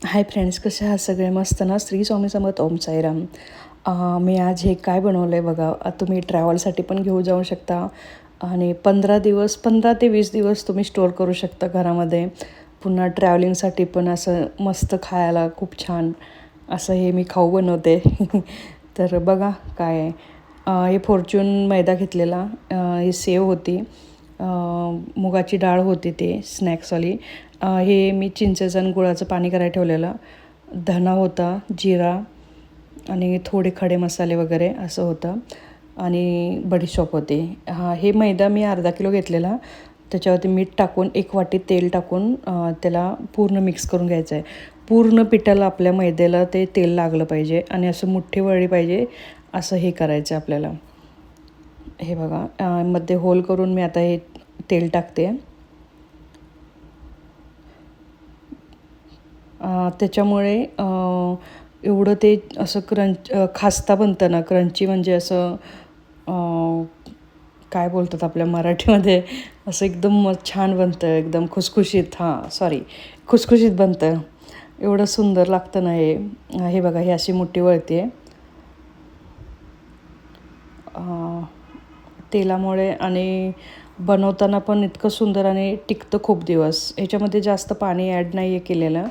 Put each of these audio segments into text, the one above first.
Hi friends कसे आहात सगळे? मस्त ना? स्त्री स्वामी समत ओम साईराम. मी आज हे काय बनवलं आहे बघा तुम्ही ट्रॅव्हलसाठी पण घेऊ जाऊ शकता. आणि पंधरा दिवस पंधरा ते वीस दिवस तुम्ही स्टोअर करू शकता घरामध्ये. पुन्हा ट्रॅव्हलिंगसाठी पण असं मस्त खायला खूप छान असं हे मी खाऊ बनवते. तर बघा काय आहे. हे फॉर्च्यून मैदा घेतलेला. ही सेव होती. मुगाची डाळ होती ते स्नॅक्सवाली हे मी चिंचेचं आणि गुळाचं पाणी करायला ठेवलेलं. धना होता जिरा आणि थोडे खडे मसाले वगैरे असं होतं. आणि बडीशॉप होते. हा हे मैदा मी अर्धा किलो घेतलेला. त्याच्यावरती मीठ टाकून एक वाटी तेल टाकून त्याला पूर्ण मिक्स करून घ्यायचं आहे. पूर्ण पिठाला आपल्या मैद्याला ते तेल लागलं पाहिजे आणि असं मुठ्ठी वळली पाहिजे असं हे करायचं आहे आपल्याला. हे बघा मध्ये होल करून मी आता हे तेल टाकते. त्याच्यामुळे एवढं ते असं क्रंच खास्ता बनतं ना क्रंची म्हणजे असं काय बोलतात आपल्या मराठीमध्ये असं एकदम छान बनतं एकदम खुसखुशीत हां सॉरी खुसखुशीत बनतं. एवढं सुंदर लागतं ना हे. हे बघा हे अशी मोठी वळते तेलामुळे आणि बनवताना पण इतकं सुंदर आणि टिकतं खूप दिवस. ह्याच्यामध्ये जास्त पाणी ॲड नाही आहे केलेलं.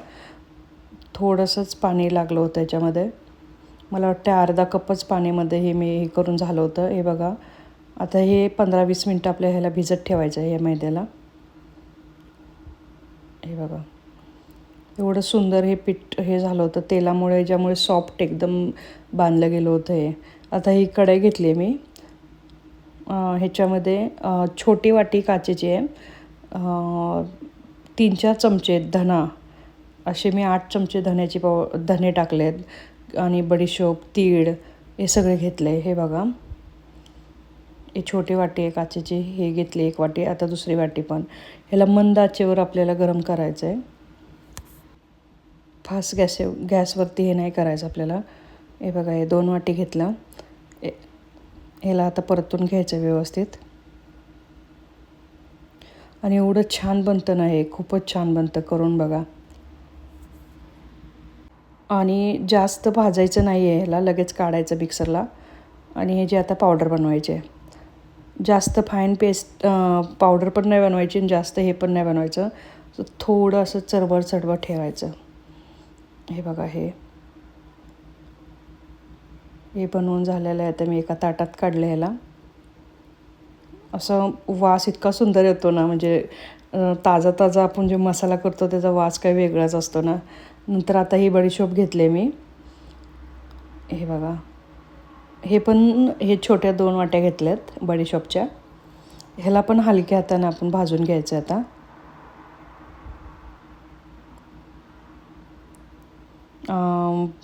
थोडंसंच पाणी लागलं होतं याच्यामध्ये मला वाटतं अर्धा कपच पाणीमध्ये हे मी हे करून झालं होतं. हे बघा. आता हे पंधरा वीस मिनटं आपल्या ह्याला भिजत ठेवायचं आहे या मैद्याला. हे बघा. एवढं सुंदर हे पीठ हे झालं होतं. तेलामुळे ज्यामुळे सॉफ्ट एकदम बांधलं गेलं होतं हे. आता ही कढई घेतली आहे मी. ह्याच्यामध्ये छोटी वाटी काचेची आहे. तीन चार चमचे धना असे मी आठ चमचे धण्याची पाव धने टाकले आहेत आणि बडीशोप तीळ हे सगळे घेतले. हे बघा. हे छोटी वाटी आहे काचेची. हे घेतली एक वाटी आता दुसरी वाटी पण. ह्याला मंद आचेवर आपल्याला गरम करायचं आहे फास्ट गॅस गॅसवरती हे नाही करायचं आपल्याला. हे बघा हे दोन वाटी घेतलं ह्याला आता परतून घ्यायचं व्यवस्थित. आणि एवढं छान बनतं ना हे खूपच छान बनतं करून बघा. आणि जास्त भाजायचं नाही आहे ह्याला लगेच काढायचं मिक्सरला आणि हे जे आता पावडर बनवायचे. आहे जास्त फाईन पेस्ट पावडर पण नाही बनवायची आणि जास्त हे पण नाही बनवायचं. थोडं असं चरबड चरबड ठेवायचं. हे बघा हे. हे बनवून झालेलं आहे तर मी एका ताटात काढलं ह्याला. असं वास इतका सुंदर येतो ना म्हणजे ताजा ताजा आपण जे मसाला करतो त्याचा वास काही वेगळाच असतो ना. नंतर आता ही बडीशोप घेतले मी. हे बघा. हे पण हे छोट्या दोन वाट्या घेतल्यात बडीशॉपच्या. ह्याला पण हलक्या हाताने आपण भाजून घ्यायचं आता.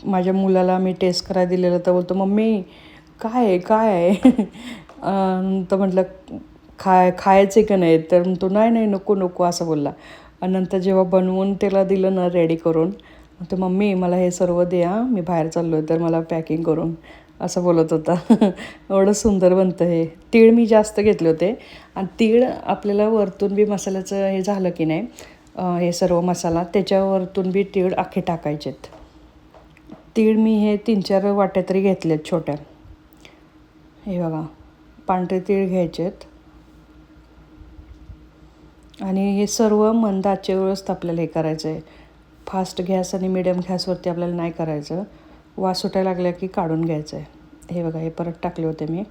माझ्या मुलाला मी टेस्ट करायला दिलेलं तर बोलतो मम्मी काय आहे काय आहे? तर म्हटलं खाय खायचे का नाही? तर तो नाही नाही नको नको असं बोलला. आणि नंतर जेव्हा बनवून त्याला दिलं ना रेडी करून तर मम्मी मला हे सर्व द्या मी बाहेर चाललो आहे तर मला पॅकिंग करून असं बोलत होता. एवढं सुंदर बनतं हे. तीळ मी जास्त घेतले होते. आणि तीळ आपल्याला वरतून बी मसाल्याचं हे झालं की नाही हे सर्व मसाला त्याच्यावरतून बी तीळ अख्खे टाकायचेत. तीळ मी हे तीन चार वाट्या तरी घेतलेत छोट्या. हे बघा पांढरे तीळ घ्यायचे आहेत आणि हे सर्व मंद आचेवरच आपल्याला हे करायचं आहे फास्ट गॅस आणि मिडियम गॅसवरती आपल्याला नाही करायचं. वास सुटायला लागला की काढून घ्यायचं आहे हे बघा हे परत टाकले होते मी.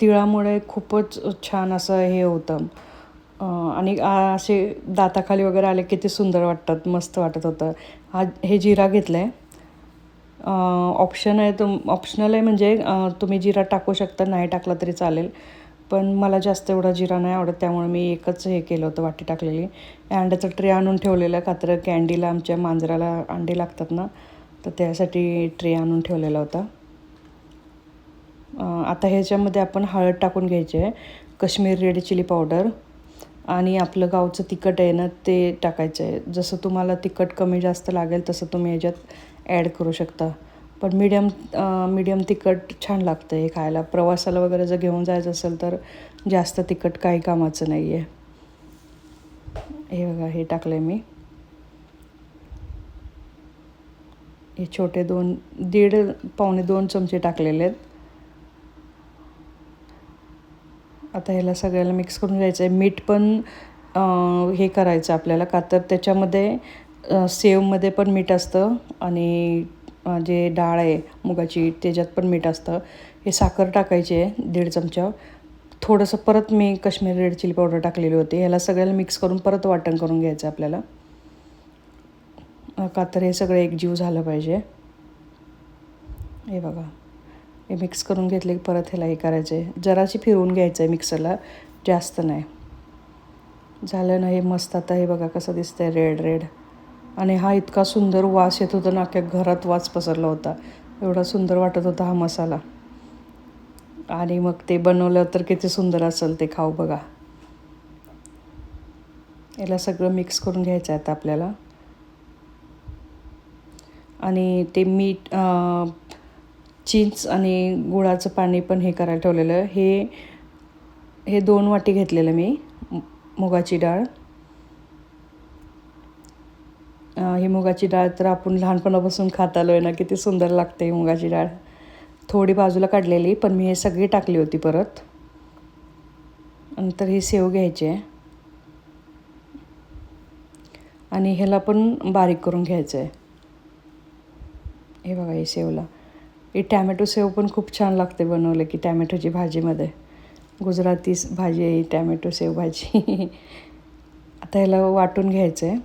तिळामुळे खूपच छान असं हे होतं. आणि असे दाताखाली वगैरे आले की ते सुंदर वाटतात मस्त वाटत होतं. हा हे जिरा घेतलं आहे ऑप्शन आहे तुम ऑप्शनल आहे म्हणजे तुम्ही जिरा टाकू शकता नाही टाकला तरी चालेल. पण मला जास्त एवढा जिरा नाही आवडत त्यामुळे मी एकच हे केलं होतं वाटी टाकलेली. अंड्याचं ट्रे आणून ठेवलेलं का तर कॅन्डीला आमच्या मांजराला अंडी लागतात ना तर त्यासाठी ट्रे आणून ठेवलेला होता. आता ह्याच्यामध्ये आपण हळद टाकून घ्यायची आहे कश्मीर रेड चिली पावडर. आणि आपलं गावचं तिखट आहे ना ते टाकायचं आहे. जसं तुम्हाला तिखट कमी जास्त लागेल तसं तुम्ही याच्यात ॲड करू शकता. पण मीडियम मीडियम तिखट छान लागतं हे खायला. प्रवासाला वगैरे जर घेऊन जायचं असेल तर जास्त तिखट काही कामाचं नाही आहे हे बघा हे टाकलं आहे मी. हे छोटे दोन दीड पावणे दोन चमचे टाकलेले आहेत. आता ह्याला सगळ्याला मिक्स करून घ्यायचं आहे मीठ पण हे करायचं आपल्याला का तर त्याच्यामध्ये सेवमध्ये पण मीठ असतं आणि जे डाळ आहे मुगाची त्याच्यात पण मीठ असतं. हे साखर टाकायची आहे दीड चमचा. थोडंसं परत मी काश्मीरी रेड चिली पावडर टाकलेली होती. ह्याला सगळ्याला मिक्स करून परत वाटण करून घ्यायचं आपल्याला. का तर हे सगळं एकजीव झालं पाहिजे. हे बघा. हे मिक्स करून घेतले की परत ह्याला हे करायचं. आहे जराशी फिरवून घ्यायचं आहे मिक्सरला जास्त नाही. झालं ना हे मस्त. आता हे बघा कसं दिसतंय. रेड रेड आणि हा इतका सुंदर वास येत होता ना अख्ख्या घरात वास पसरला होता. एवढा सुंदर वाटत होता हा मसाला. आणि मग ते बनवलं तर किती सुंदर असेल ते खाऊ बघा. याला सगळं मिक्स करून घ्यायचं आहे आता आपल्याला. आणि ते मीठ चिंच आणि गुळाचं पाणी पण हे करायला ठेवलेलं. हे हे दोन वाटी घेतलेलं मी मुगाची डाळ. ही मुगाची डाळ तर आपण लहानपणापासून खात आलो आहे ना किती सुंदर लागते ही मुगाची डाळ. थोडी बाजूला काढलेली पण मी हे सगळी टाकली होती परत. नंतर ही सेव घ्यायची. आहे आणि ह्याला पण बारीक करून घ्यायचं आहे हे बघा हे सेवला. ही टॅमॅटो सेव पण खूप छान लागते बनवलं की टॅमॅटोची भाजीमध्ये. गुजराती भाजी आहे टॅमॅटो सेव भाजी. आता ह्याला वाटून घ्यायचं आहे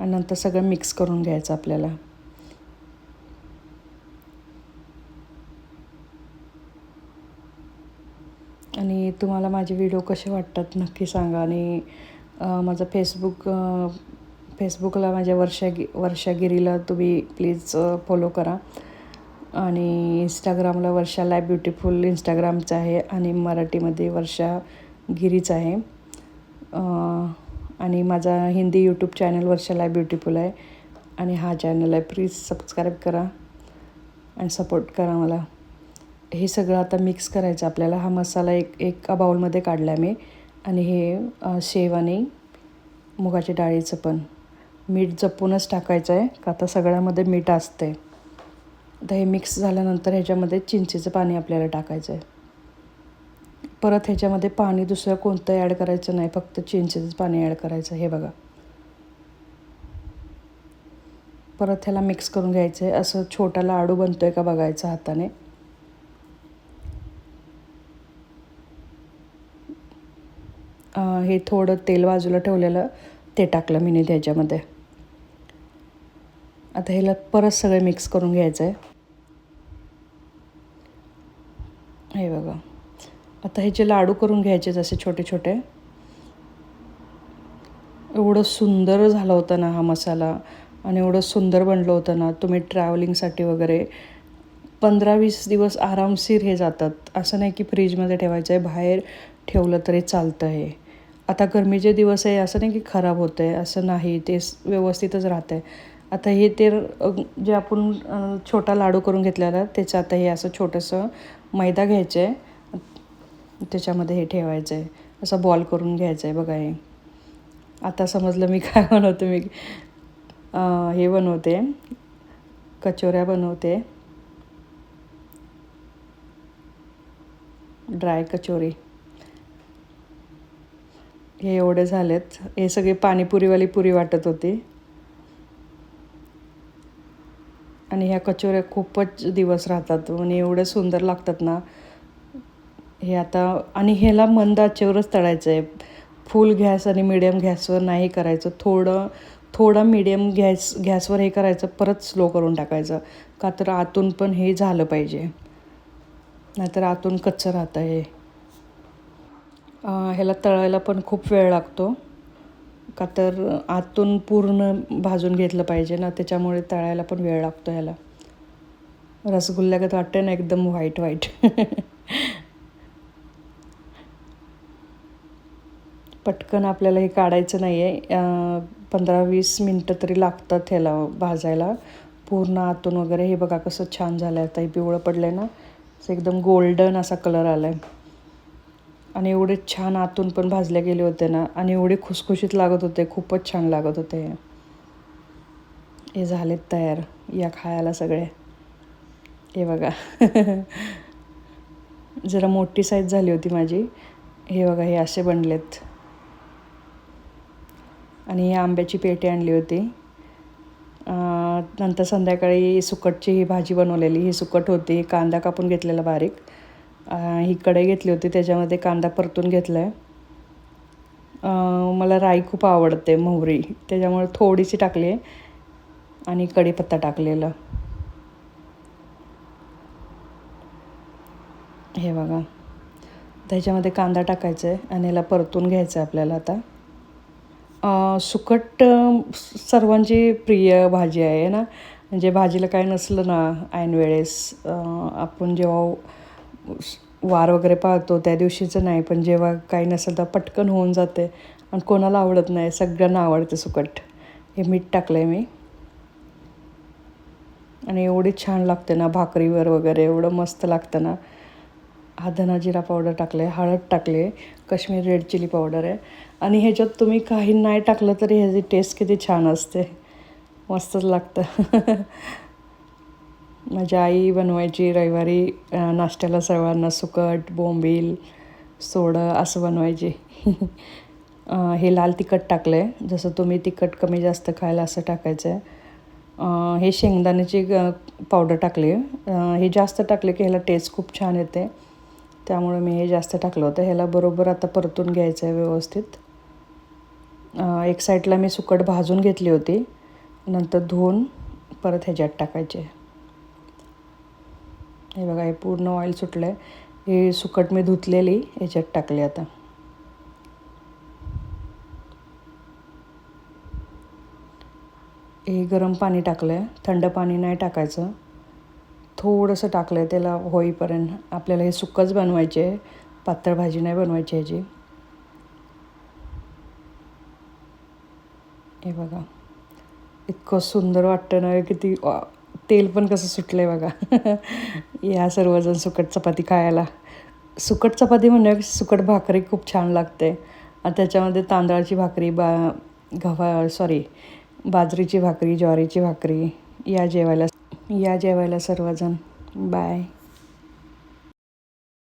आणि नंतर सगळं मिक्स करून घ्यायचं आपल्याला. आणि तुम्हाला माझे व्हिडिओ कसे वाटतात नक्की सांगा. आणि माझं फेसबुक फेसबुकला माझ्या वर्षागि वर्षागिरीला तुम्ही प्लीज फॉलो करा. आणि इंस्टाग्रामला वर्षा लाय ब्युटिफुल इंस्टाग्रामचं आहे आणि मराठीमध्ये वर्षा गिरीच आहे. आणि माझा हिंदी यूट्यूब चॅनल वर्षा लाय ब्युटिफुल आहे. आणि हा चॅनल आहे. प्लीज सबस्क्राईब करा आणि सपोर्ट करा मला. हे सगळं आता मिक्स करायचं आपल्याला. हा मसाला एक एक बाउलमध्ये काढला आहे मी. आणि हे शेव आणि मुगाच्या डाळीचं पण. मीठ जपूनच टाकायचं आहे का आता सगळ्यामध्ये मीठ असते आता हे मिक्स झाल्यानंतर ह्याच्यामध्ये चिंचेचं पाणी आपल्याला टाकायचं आहे परत ह्याच्यामध्ये पाणी दुसरं कोणतं ॲड करायचं नाही फक्त चिंचेचंच पाणी ॲड करायचं हे बघा. परत ह्याला मिक्स करून घ्यायचं आहे असं छोटा लाडू बनतो आहे का बघायचं हाताने. हे थोडं तेल बाजूला ठेवलेलं ते टाकलं मी त्याच्यामध्ये आता ह्याला परत सगळं मिक्स करून घ्यायचं आहे हे बघा आता ह्याचे लाडू करून घ्यायचे जसे छोटे छोटे एवढं सुंदर झालं होतं ना हा मसाला आणि एवढं सुंदर बनलं होतं ना तुम्ही ट्रॅव्हलिंगसाठी वगैरे पंधरा वीस दिवस आरामशीर हे जातात. असं नाही की फ्रीजमध्ये ठेवायचं आहे बाहेर ठेवलं तरी चालतं हे. आता गरमीचे दिवस आहे असं नाही की खराब होतं आहे असं नाही ते व्यवस्थितच राहतं आहे आता हे ते जे आपण छोटा लाडू करून घेतलेला त्याचं आता हे असं छोटंसं मैदा घ्यायचं आहे त्याच्यामध्ये हे ठेवायचं आहे असं बॉल करून घ्यायचं आहे बघा हे. आता समजलं मी काय बनवते मी. हे बनवते. कचोऱ्या बनवते. ड्राय कचोरी. हे एवढे झालेत. हे सगळे पाणीपुरीवाली पुरी वाटत होती. आणि ह्या कचोऱ्या खूपच दिवस राहतात. आणि एवढे सुंदर लागतात ना. हे आता आणि ह्याला मंद आचेवरच तळायचं आहे फुल गॅस आणि मिडियम गॅसवर नाही करायचं. थोडं थोडं मिडियम गॅस गॅसवर हे करायचं परत स्लो करून टाकायचं. का तर आतून पण हे झालं पाहिजे. नाहीतर आतून कच्चं राहतं हे. ह्याला तळायला पण खूप वेळ लागतो. का तर आतून पूर्ण भाजून घेतलं पाहिजे ना त्याच्यामुळे तळायला पण वेळ लागतो ह्याला. रसगुल्ल्यागत वाटतं ना एकदम व्हाईट व्हाईट पटकन आपल्याला हे काढायचं नाही आहे पंधरा वीस मिनटं तरी लागतात ह्याला भाजायला. पूर्ण आतून वगैरे हे बघा कसं छान झालं आहे आता हे पिवळं पडलं आहे ना असं एकदम गोल्डन असा कलर आला आहे आणि एवढे छान आतून पण भाजले गेले होते ना आणि एवढे खुसखुशीत लागत होते. खूपच छान लागत होते. हे झालेत तयार. या खायला सगळे. हे बघा. जरा मोठी साईज झाली होती माझी. हे बघा हे असे बनलेत. आणि ही आंब्याची पेटी आणली होती. नंतर संध्याकाळी सुकटची ही भाजी बनवलेली. ही सुकट होती. कांदा कापून घेतलेला बारीक. ही कढई घेतली होती. त्याच्यामध्ये कांदा परतून घेतला आहे मला राई खूप आवडते मोहरी. त्याच्यामुळे थोडीशी टाकली आहे. आणि कढीपत्ता टाकलेला. हे बघा. त्याच्यामध्ये कांदा टाकायचा आहे आणि याला परतून घ्यायचं आहे आपल्याला आता. सुकट सर्वांची प्रिय भाजी आहे ना? म्हणजे भाजीला काय नसलं ना ऐन वेळेस आपण जेव्हा वार वगैरे पाळतो त्या दिवशीचं नाही पण जेव्हा काही नसेल तर पटकन होऊन जाते. आणि कोणाला आवडत नाही सगळ्यांना आवडते सुकट. हे मीठ टाकलं आहे मी. आणि एवढी छान लागते ना भाकरीवर वगैरे एवढं मस्त लागतं ना. हा धना जिरा पावडर टाकले हळद टाकले काश्मीर रेड चिली पावडर आहे. आणि ह्याच्यात तुम्ही काही नाही टाकलं तरी ह्याची टेस्ट किती छान असते. मस्तच लागतं. माझी आई बनवायची रविवारी नाश्त्याला सर्वांना सुकट बोंबील सोडं असं बनवायची. हे लाल तिखट टाकलं आहे जसं तुम्ही तिखट कमी जास्त खायला असं टाकायचं आहे हे शेंगदाण्याची ग- पावडर टाकली. आहे हे जास्त टाकले की ह्याला टेस्ट खूप छान येते. त्यामुळे मी हे जास्त टाकलं होतं. ह्याला बरोबर आता परतून घ्यायचं आहे व्यवस्थित. एक साईडला मी सुकट भाजून घेतली होती. नंतर धुवून परत ह्याच्यात टाकायचे. हे बघा हे पूर्ण ऑइल सुटलं आहे हे सुकट मी धुतलेली ह्याच्यात टाकली आता. हे गरम पाणी टाकलं आहे थंड पाणी नाही टाकायचं. थोडंसं टाकलं आहे त्याला होईपर्यंत आपल्याला हे सुकंच बनवायचे आहे. पातळ भाजी नाही बनवायची ह्याची. हे बघा. इतकं सुंदर वाटतं ना किती तेल पण कसं सुटलं आहे बघा. या सर्वजण सुकट चपाती खायला. सुकट चपाती म्हणजे सुकट भाकरी खूप छान लागते. आणि त्याच्यामध्ये तांदळाची भाकरी बा गव्हा सॉरी बाजरीची भाकरी ज्वारीची भाकरी या जेवायला या जेवायला सर्वजण. बाय